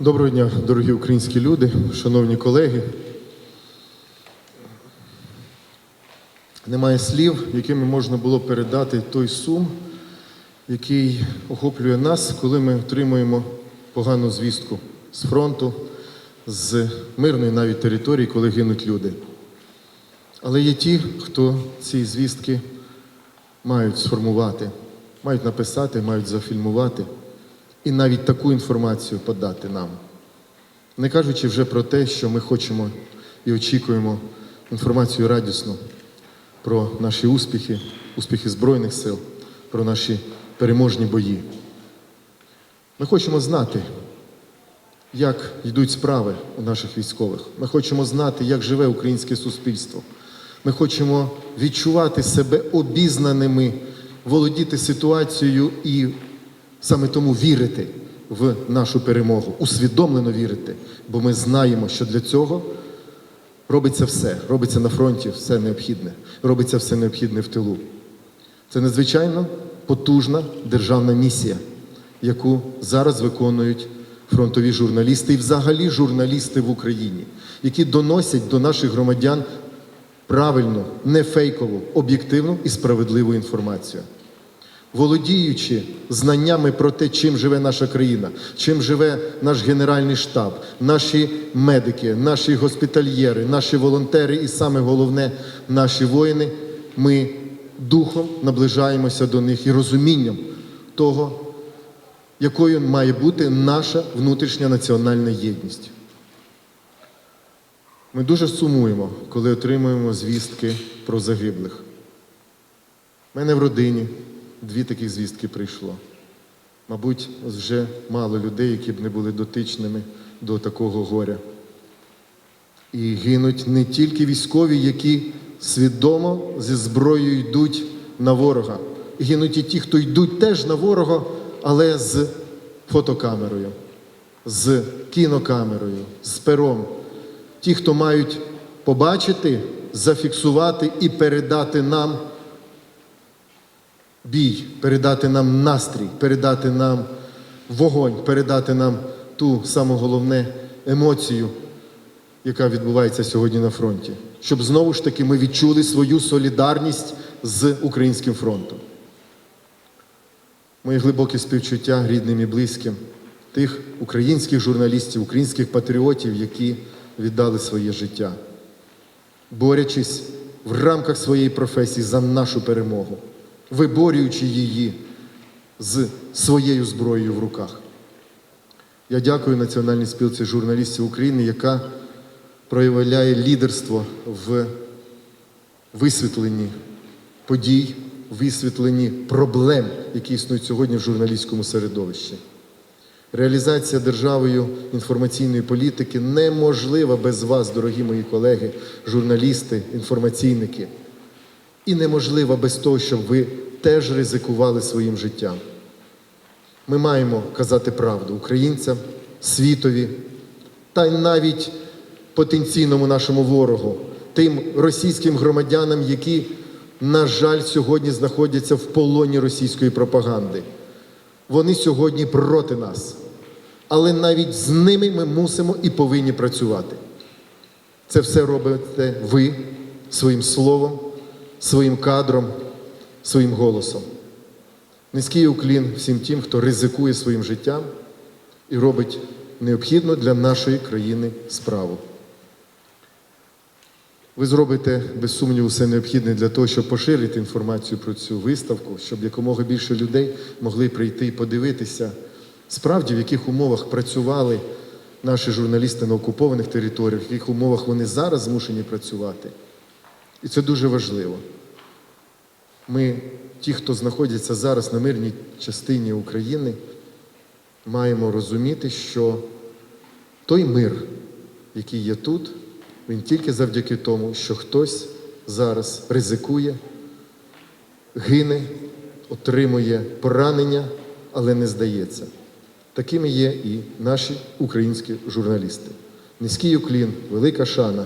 Доброго дня, дорогі українські люди, шановні колеги. Немає слів, якими можна було передати той сум, який охоплює нас, коли ми отримуємо погану звістку з фронту, з мирної навіть території, коли гинуть люди. Але є ті, хто ці звістки мають сформувати, мають написати, мають зафільмувати і навіть таку інформацію подати нам. Не кажучи вже про те, що ми хочемо і очікуємо інформацію радісну про наші успіхи, успіхи Збройних сил, про наші переможні бої. Ми хочемо знати, як йдуть справи у наших військових. Ми хочемо знати, як живе українське суспільство. Ми хочемо відчувати себе обізнаними, володіти ситуацією і саме тому вірити в нашу перемогу, усвідомлено вірити, бо ми знаємо, що для цього робиться все, робиться на фронті все необхідне, робиться все необхідне в тилу. Це надзвичайно потужна державна місія, яку зараз виконують фронтові журналісти і взагалі журналісти в Україні, які доносять до наших громадян правильну, не фейкову, об'єктивну і справедливу інформацію. Володіючи знаннями про те, чим живе наша країна, чим живе наш Генеральний штаб, наші медики, наші госпітальєри, наші волонтери і саме головне, наші воїни, ми духом наближаємося до них і розумінням того, якою має бути наша внутрішня національна єдність. Ми дуже сумуємо, коли отримуємо звістки про загиблих. У мене в родині дві такі звістки прийшло. Мабуть, вже мало людей, які б не були дотичними до такого горя. І гинуть не тільки військові, які свідомо зі зброєю йдуть на ворога. Гинуть і ті, хто йдуть теж на ворога, але з фотокамерою, з кінокамерою, з пером. Ті, хто мають побачити, зафіксувати і передати нам бій, передати нам настрій, передати нам вогонь, передати нам ту саму головне емоцію, яка відбувається сьогодні на фронті. Щоб знову ж таки ми відчули свою солідарність з українським фронтом. Мої глибокі співчуття рідним і близьким, тих українських журналістів, українських патріотів, які віддали своє життя, борючись в рамках своєї професії за нашу перемогу, виборюючи її з своєю зброєю в руках. Я дякую Національній спілці журналістів України, яка проявляє лідерство в висвітленні подій, висвітленні проблем, які існують сьогодні в журналістському середовищі. Реалізація державою інформаційної політики неможлива без вас, дорогі мої колеги, журналісти, інформаційники. І неможлива без того, щоб ви теж ризикували своїм життям. Ми маємо казати правду українцям, світові та й навіть потенційному нашому ворогу, тим російським громадянам, які, на жаль, сьогодні знаходяться в полоні російської пропаганди. Вони сьогодні проти нас. Але навіть з ними ми мусимо і повинні працювати. Це все робите ви своїм словом, своїм кадром, своїм голосом. Низький уклін всім тим, хто ризикує своїм життям і робить необхідну для нашої країни справу. Ви зробите, без сумніву, все необхідне для того, щоб поширити інформацію про цю виставку, щоб якомога більше людей могли прийти і подивитися, справді, в яких умовах працювали наші журналісти на окупованих територіях, в яких умовах вони зараз змушені працювати. І це дуже важливо. Ми, ті, хто знаходяться зараз на мирній частині України, маємо розуміти, що той мир, який є тут, він тільки завдяки тому, що хтось зараз ризикує, гине, отримує поранення, але не здається. Такими є і наші українські журналісти. Низький уклін, велика шана,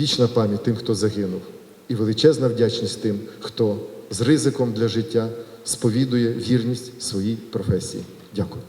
вічна пам'ять тим, хто загинув, і величезна вдячність тим, хто з ризиком для життя сповідує вірність своїй професії. Дякую.